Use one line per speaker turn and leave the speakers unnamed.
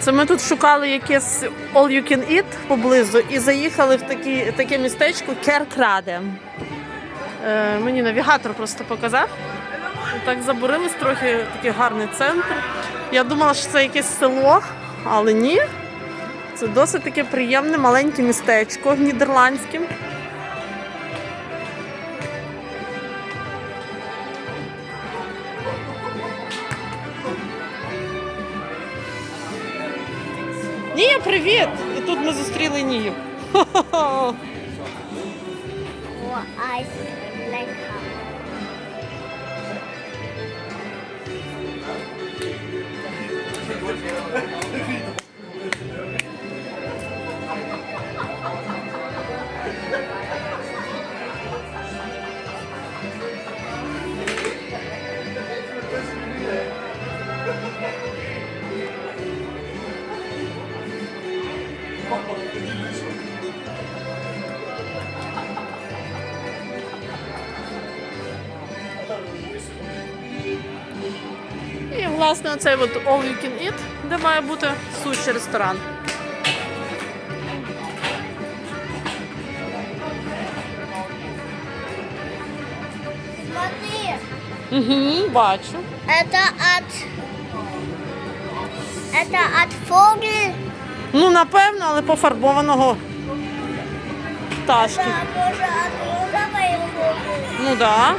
Це ми тут шукали якесь all you can eat поблизу і заїхали в такі, таке містечко Керкраде. Е, мені навігатор просто показав. Так забурились трохи, такий гарний центр. Я думала, що це якесь село, але ні. Це досить таке приємне маленьке містечко нідерландське. Ні, привіт! І тут ми зустріли Нію. Хо-хо-хо. І власне оцей от all you can eat, де має бути суші ресторан.
Смотри,
Угу, бачу.
это от... Это от Vogel.
Ну, напевно, але пофарбованого пташки. Ну так. Да.